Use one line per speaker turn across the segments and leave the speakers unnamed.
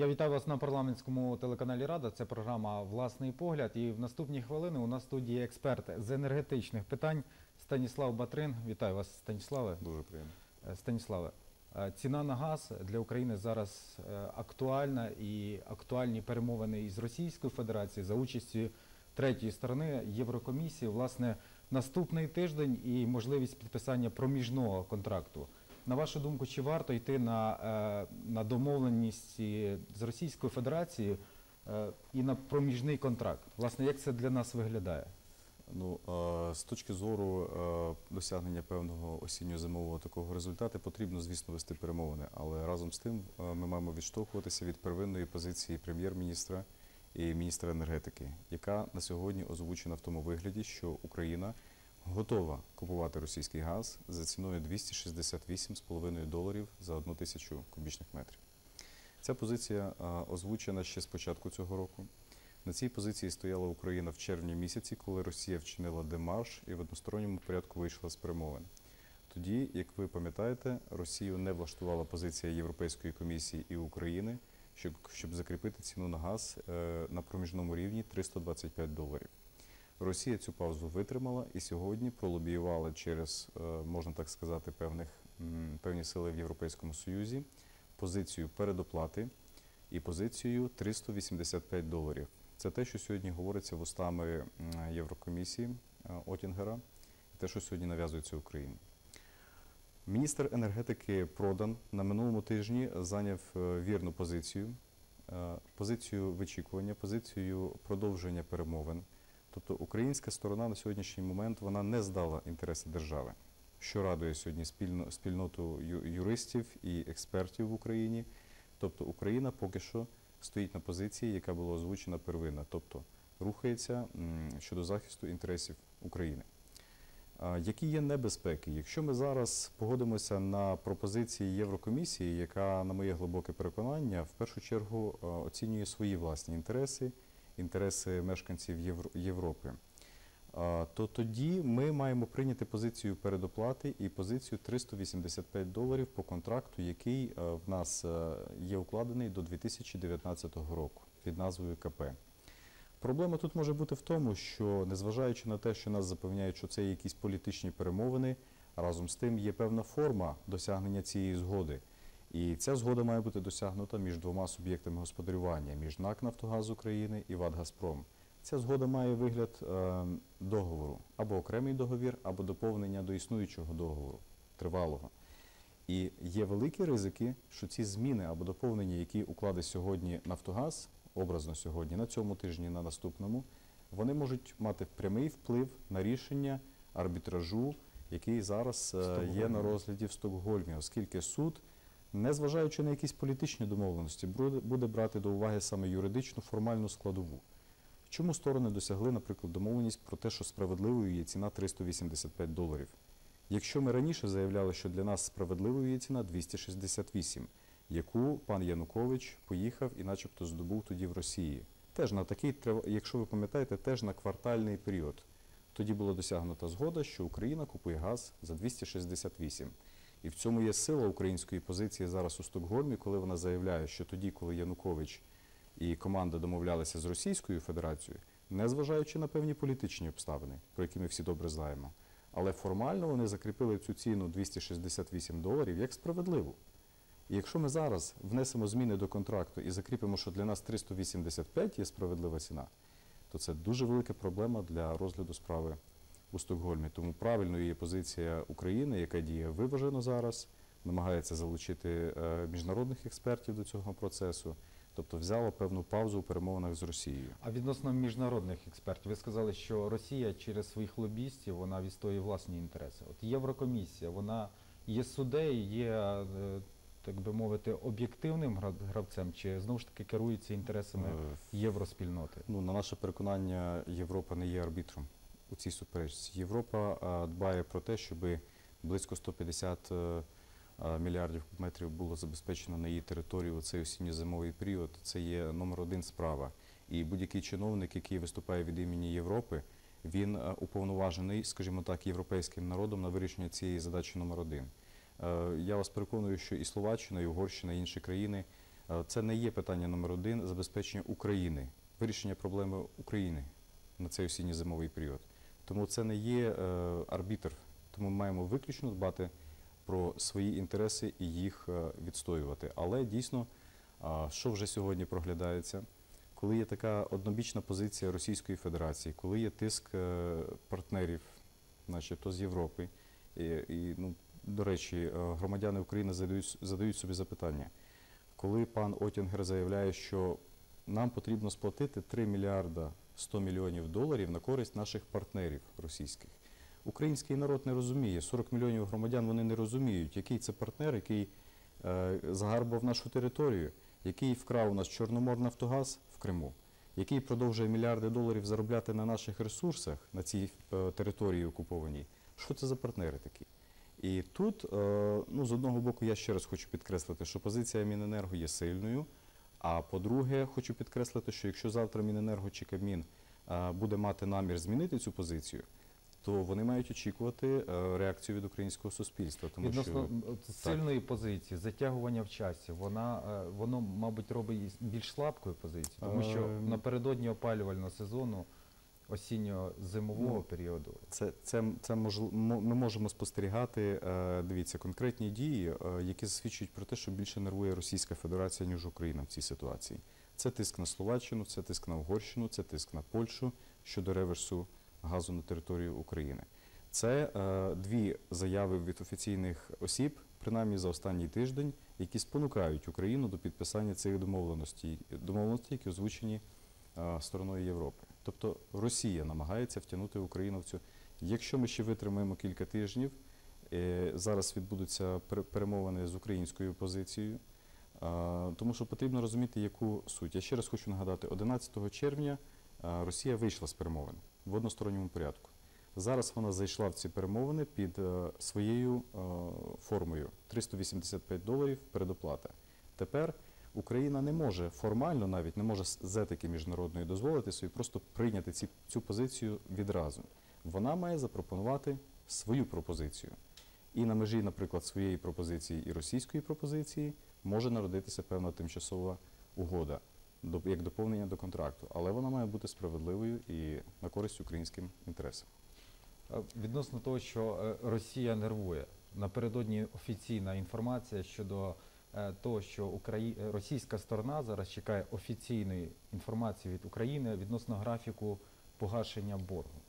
Я вітаю вас на парламентському телеканалі Рада. Це програма Власний погляд. І в наступні хвилини у нас в студії експерт з енергетичних питань Станіслав Батрин. Вітаю вас, Станіславе.
Дуже приємно.
Е, Станіславе, е, ціна на газ для України зараз е, актуальна і актуальні перемовини із Російською Федерацією за участю третьої сторони Єврокомісії. Власне, наступний тиждень і можливість підписання проміжного контракту. На вашу думку, чи варто йти на, е, на домовленість з Російською Федерацією е, і на проміжний контракт? Власне, як це для нас виглядає?
Ну, е, з точки зору досягнення певного осінньо-зимового такого результату потрібно, звісно, вести перемовини. Але разом з тим ми маємо відштовхуватися від первинної позиції прем'єр-міністра і міністра енергетики, яка на сьогодні озвучена в тому вигляді, що Україна готова купувати російський газ за ціною 268,5 доларів за одну тисячу кубічних метрів. Ця позиція озвучена ще з початку цього року. На цій позиції стояла Україна в червні місяці, коли Росія вчинила демарш і в односторонньому порядку вийшла з перемовин. Тоді, як ви пам'ятаєте, Росію не влаштувала позиція Європейської комісії і України, щоб, щоб закріпити ціну на газ е, на проміжному рівні 325 доларів. Росія цю паузу витримала і сьогодні пролобіювала через, е, можна так сказати, певних, певні сили в Європейському Союзі позицію передоплати і позицію 385 доларів. Це те, що сьогодні говориться вустами Єврокомісії е, Отінгера, те, що сьогодні нав'язується Україні. Міністр енергетики Продан на минулому тижні зайняв е, вірну позицію, позицію вичікування, позицію продовження перемовин. Тобто українська сторона на сьогоднішній момент вона не здала інтереси держави, що радує сьогодні спільно, спільноту юристів і експертів в Україні. Тобто Україна поки що стоїть на позиції, яка була озвучена первинна, тобто рухається щодо захисту інтересів України. Які є небезпеки? Якщо ми зараз погодимося на пропозиції Єврокомісії, яка, на моє глибоке переконання, в першу чергу оцінює свої власні інтереси, інтереси мешканців Євро- Європи, то тоді ми маємо прийняти позицію передоплати і позицію 385 доларів по контракту, який е, в нас е, є укладений до 2019 року під назвою КП. Проблема тут може бути в тому, що незважаючи на те, що нас запевняють, що це якісь політичні перемовини, разом з тим є певна форма досягнення цієї згоди. І ця згода має бути досягнута між двома суб'єктами господарювання між НАК Нафтогаз України і ВАД Газпром. Ця згода має вигляд е, договору або окремий договір, або доповнення до існуючого договору тривалого. І є великі ризики, що ці зміни або доповнення, які укладе сьогодні Нафтогаз, образно сьогодні, на цьому тижні, на наступному, вони можуть мати прямий вплив на рішення арбітражу, який зараз е, є на розгляді в Стокгольмі, оскільки суд, незважаючи на якісь політичні домовленості, буде брати до уваги саме юридичну формальну складову. Чому сторони досягли, наприклад, домовленість про те, що справедливою є ціна 385 доларів? Якщо ми раніше заявляли, що для нас справедливою є ціна 268, яку пан Янукович поїхав і начебто здобув тоді в Росії. Теж на такий, якщо ви пам'ятаєте, теж на квартальний період. Тоді була досягнута згода, що Україна купує газ за 268. І в цьому є сила української позиції зараз у Стокгольмі, коли вона заявляє, що тоді, коли Янукович і команда домовлялися з Російською Федерацією, незважаючи на певні політичні обставини, про які ми всі добре знаємо, але формально вони закріпили цю ціну 268 доларів як справедливу. І якщо ми зараз внесемо зміни до контракту і закріпимо, що для нас 385 є справедлива ціна, то це дуже велика проблема для розгляду справи у Стокгольмі. Тому правильною є позиція України, яка діє виважено зараз, намагається залучити е, міжнародних експертів до цього процесу, тобто взяла певну паузу у перемовинах з Росією.
А відносно міжнародних експертів, ви сказали, що Росія через своїх лобістів вона відстоює власні інтереси. От Єврокомісія, вона є суддею, є, е, так би мовити, об'єктивним гра- гравцем, чи знову ж таки керується інтересами
Е,
євроспільноти?
Ну, на наше переконання, Європа не є арбітром у цій суперечці. Європа дбає про те, щоб близько 150 е, мільярдів кубометрів було забезпечено на її території у цей осінньо-зимовий період. Це є номер один справа. І будь-який чиновник, який виступає від імені Європи, він е, уповноважений, скажімо так, європейським народом на вирішення цієї задачі номер один. Е, Я вас переконую, що і Словаччина, і Угорщина, і інші країни Е, Це не є питання номер один забезпечення України, вирішення проблеми України на цей осінньо-зимовий період. Тому це не є е, арбітр. Тому ми маємо виключно дбати про свої інтереси і їх е, відстоювати. Але дійсно, що вже сьогодні проглядається, коли є така однобічна позиція Російської Федерації, коли є тиск е, партнерів, начебто з Європи, і, ну, до речі, е, громадяни України задають, задають собі запитання, коли пан Отінгер заявляє, що нам потрібно сплатити 3 мільярда 100 мільйонів доларів на користь наших партнерів російських. Український народ не розуміє, 40 мільйонів громадян вони не розуміють, який це партнер, який е, загарбав нашу територію, який вкрав у нас Чорноморнафтогаз в Криму, який продовжує мільярди доларів заробляти на наших ресурсах на цій е, території окупованій. Що це за партнери такі? І тут, е, ну, з одного боку, я ще раз хочу підкреслити, що позиція Міненерго є сильною. А по-друге, хочу підкреслити, що якщо завтра Міненерго чи Кабмін е, буде мати намір змінити цю позицію, то вони мають очікувати е, реакцію від українського суспільства. Тому
Відносно
що
сильної позиції, затягування в часі, вона, е, воно, мабуть, робить більш слабкою позицією, тому що напередодні опалювального сезону, осінньо-зимового
Ну,
періоду,
Це, це, це можл- мо- ми можемо спостерігати, е, дивіться, конкретні дії, е, які засвідчують про те, що більше нервує Російська Федерація, ніж Україна в цій ситуації. Це тиск на Словаччину, це тиск на Угорщину, це тиск на Польщу щодо реверсу газу на територію України. Це е, дві заяви від офіційних осіб, принаймні за останній тиждень, які спонукають Україну до підписання цих домовленостей, домовленостей, які озвучені е, стороною Європи. Тобто Росія намагається втягнути Україну в цю. Якщо ми ще витримаємо кілька тижнів, е, зараз відбудуться пер- перемовини з українською позицією, тому що потрібно розуміти, яку суть. Я ще раз хочу нагадати, 11 червня Росія вийшла з перемовин в односторонньому порядку. Зараз вона зайшла в ці перемовини під е, своєю е, формою 385 доларів передоплата. Тепер Україна не може формально навіть не може з етики міжнародної дозволити собі просто прийняти ці, цю позицію відразу. Вона має запропонувати свою пропозицію. І на межі, наприклад, своєї пропозиції і російської пропозиції може народитися певна тимчасова угода як доповнення до контракту, але вона має бути справедливою і на користь українським інтересам.
Відносно того, що е, Росія нервує, напередодні офіційна інформація щодо того, що Украї... е, російська сторона зараз чекає офіційної інформації від України відносно графіку погашення боргу.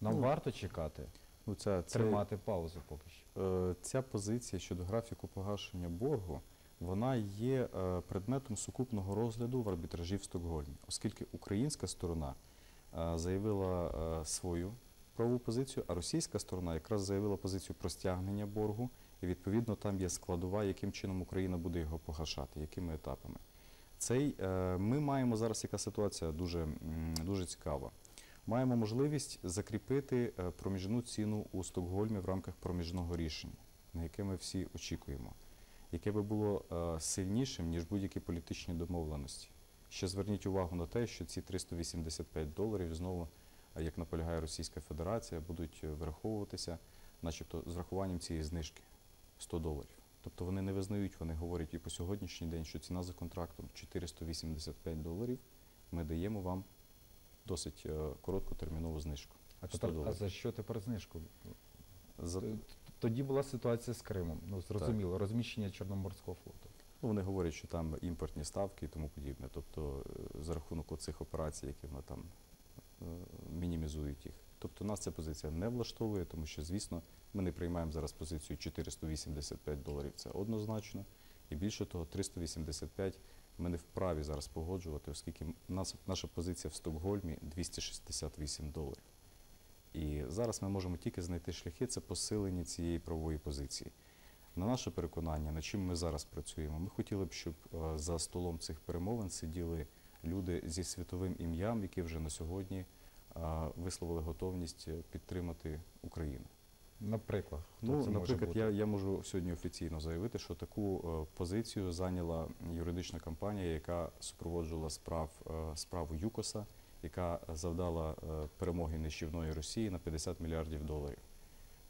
Нам
Ну,
варто чекати,
Ну, це, це,
тримати паузу поки що.
Е, Ця позиція щодо графіку погашення боргу, вона є е, предметом сукупного розгляду в арбітражі в Стокгольмі, оскільки українська сторона е, заявила е, свою правову позицію, а російська сторона якраз заявила позицію про стягнення боргу, і відповідно там є складова, яким чином Україна буде його погашати, якими етапами. Цей, е, ми маємо зараз яка ситуація дуже, дуже цікава. Маємо можливість закріпити е, проміжну ціну у Стокгольмі в рамках проміжного рішення, на яке ми всі очікуємо, яке би було е, сильнішим, ніж будь-які політичні домовленості. Ще зверніть увагу на те, що ці 385 доларів знову, як наполягає Російська Федерація, будуть враховуватися, начебто, з рахуванням цієї знижки 100 доларів. Тобто вони не визнають, вони говорять і по сьогоднішній день, що ціна за контрактом 485 доларів. Ми даємо вам досить е, короткотермінову знижку.
А
100
тепер, а за що тепер знижку?
За-
Тоді була ситуація з Кримом. Ну, зрозуміло, розміщення Чорноморського флоту.
Ну, вони говорять, що там імпортні ставки і тому подібне. Тобто е, за рахунок оцих операцій, які вони там е, мінімізують їх. Тобто нас ця позиція не влаштовує, тому що, звісно, ми не приймаємо зараз позицію 485 доларів. Це однозначно. І більше того, 385 ми не вправі зараз погоджувати, оскільки нас, наша позиція в Стокгольмі 268 доларів. І зараз ми можемо тільки знайти шляхи, це посилення цієї правової позиції. На наше переконання, над чим ми зараз працюємо, ми хотіли б, щоб е, за столом цих перемовин сиділи люди зі світовим ім'ям, які вже на сьогодні висловили готовність е, підтримати Україну.
Наприклад,
Ну,
це
наприклад, я, я можу сьогодні офіційно заявити, що таку е, позицію зайняла юридична компанія, яка супроводжувала справ, е, справу ЮКОСа, яка завдала е, перемоги нищівної Росії на 50 мільярдів доларів.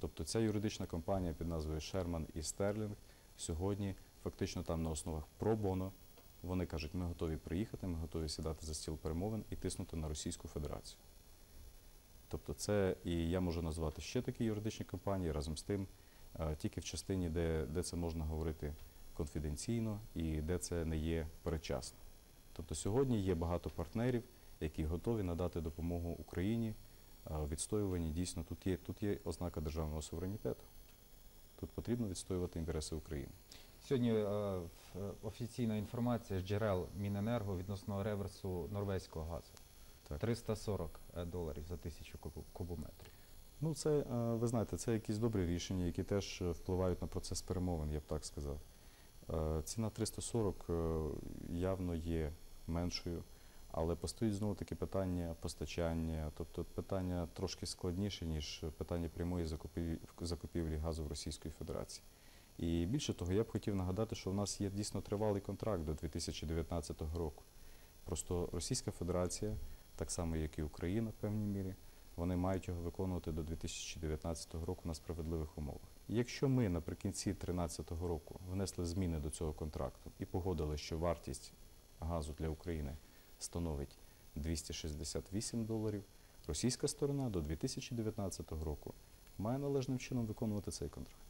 Тобто ця юридична компанія під назвою Шерман і Стерлінг сьогодні фактично там на основах пробоно Вони кажуть, ми готові приїхати, ми готові сідати за стіл перемовин і тиснути на Російську Федерацію. Тобто, це і я можу назвати ще такі юридичні компанії разом з тим, е, тільки в частині, де, де це можна говорити конфіденційно і де це не є передчасно. Тобто сьогодні є багато партнерів, які готові надати допомогу Україні е, у відстоюванні дійсно тут є, тут є ознака державного суверенітету. Тут потрібно відстоювати інтереси України.
Сьогодні е, офіційна інформація з джерел Міненерго відносно реверсу норвезького газу.
Так.
340 доларів за тисячу кубометрів.
Ну, це, е, ви знаєте, це якісь добрі рішення, які теж е, впливають на процес перемовин, я б так сказав. Е, Ціна 340 е, явно є меншою, але постоїть знову таки питання постачання, тобто питання трошки складніше, ніж питання прямої закупівлі, закупівлі газу в Російської Федерації. І більше того, я б хотів нагадати, що в нас є дійсно тривалий контракт до 2019 року. Просто Російська Федерація, так само як і Україна в певній мірі, вони мають його виконувати до 2019 року на справедливих умовах. Якщо ми наприкінці 2013 року внесли зміни до цього контракту і погодили, що вартість газу для України становить 268 доларів, російська сторона до 2019 року має належним чином виконувати цей контракт.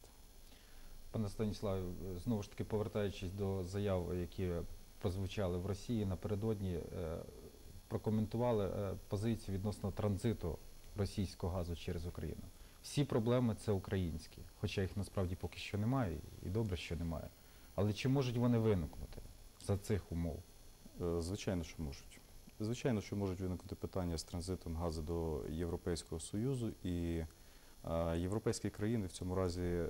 Пане Станіславе, знову ж таки повертаючись до заяв, які прозвучали в Росії напередодні, е, прокоментували е, позицію відносно транзиту російського газу через Україну. Всі проблеми це українські, хоча їх насправді поки що немає, і добре, що немає. Але чи можуть вони виникнути за цих умов?
Е, Звичайно, що можуть. Звичайно, що можуть виникнути питання з транзитом газу до Європейського Союзу, і е, європейські країни в цьому разі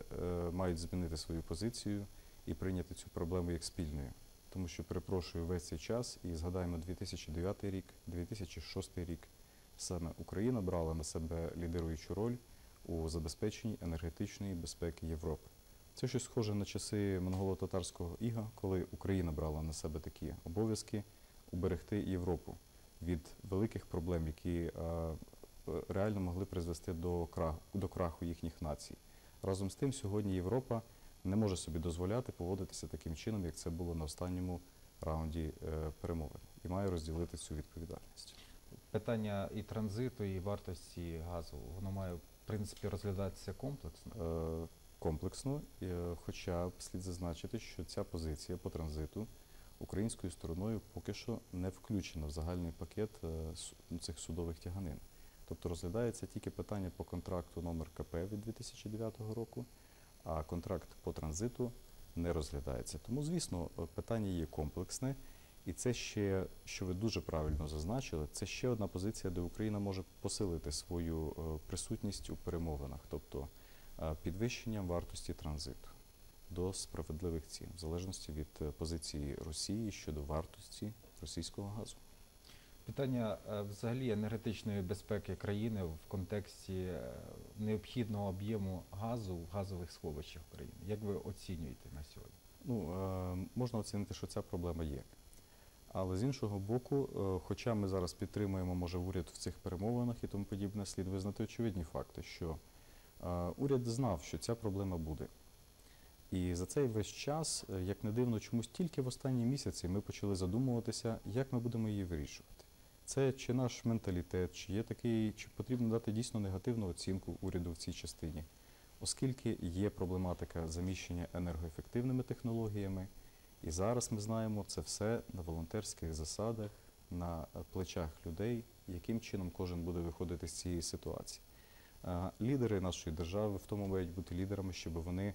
мають змінити свою позицію і прийняти цю проблему як спільною. Тому що, перепрошую, весь цей час, і згадаємо 2009 рік, 2006 рік, саме Україна брала на себе лідируючу роль у забезпеченні енергетичної безпеки Європи. Це щось схоже на часи монголо-татарського іга, коли Україна брала на себе такі обов'язки уберегти Європу від великих проблем, які е, реально могли призвести до краху, до краху їхніх націй. Разом з тим, сьогодні Європа не може собі дозволяти поводитися таким чином, як це було на останньому раунді е, перемовин, і має розділити цю відповідальність.
Питання і транзиту, і вартості газу, воно має в принципі розглядатися комплексно.
Е, комплексно, е, хоча б слід зазначити, що ця позиція по транзиту українською стороною поки що не включена в загальний пакет цих судових тяганин. Тобто розглядається тільки питання по контракту номер КП від 2009 року, а контракт по транзиту не розглядається. Тому, звісно, е, питання є комплексне, і це ще, що ви дуже правильно зазначили, це ще одна позиція, де Україна може посилити свою е, присутність у перемовинах, тобто е, підвищенням вартості транзиту до справедливих цін, в залежності від позиції Росії щодо вартості російського газу.
Питання е, взагалі енергетичної безпеки країни в контексті е, необхідного об'єму газу в газових сховищах України. Як ви оцінюєте на сьогодні?
Ну, е, можна оцінити, що ця проблема є. Але з іншого боку, хоча ми зараз підтримуємо, може, уряд в цих перемовинах і тому подібне, слід визнати очевидні факти, що уряд знав, що ця проблема буде. І за цей весь час, як не дивно, чомусь тільки в останні місяці ми почали задумуватися, як ми будемо її вирішувати. Це чи наш менталітет, чи є такий, чи потрібно дати дійсно негативну оцінку уряду в цій частині, оскільки є проблематика заміщення енергоефективними технологіями. І зараз ми знаємо це все на волонтерських засадах, на плечах людей, яким чином кожен буде виходити з цієї ситуації. Лідери нашої держави в тому мають бути лідерами, щоб вони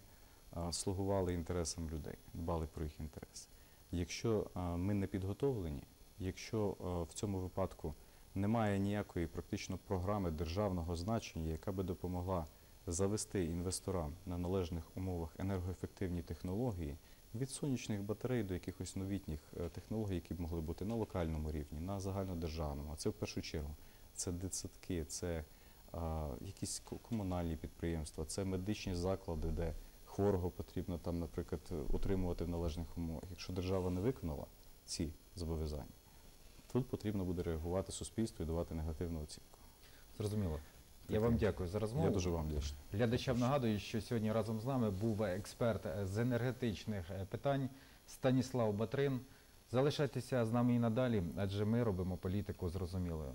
слугували інтересам людей, дбали про їх інтереси. Якщо ми не підготовлені, якщо е, в цьому випадку немає ніякої практично програми державного значення, яка би допомогла завести інвесторам на належних умовах енергоефективні технології, від сонячних батарей до якихось новітніх е, технологій, які б могли бути на локальному рівні, на загальнодержавному. А це в першу чергу це дитсадки, це а, якісь комунальні підприємства, це медичні заклади, де хворого потрібно там, наприклад, е, утримувати в належних умовах. Якщо держава не виконала ці зобов'язання, тут потрібно буде реагувати суспільство і давати негативну оцінку.
Зрозуміло. Я вам дякую за розмову.
Я дуже вам вдячний.
Глядачам нагадую, що сьогодні разом з нами був експерт е, з енергетичних е, питань Станіслав Батрин. Залишайтеся з нами і надалі, адже ми робимо політику зрозумілою.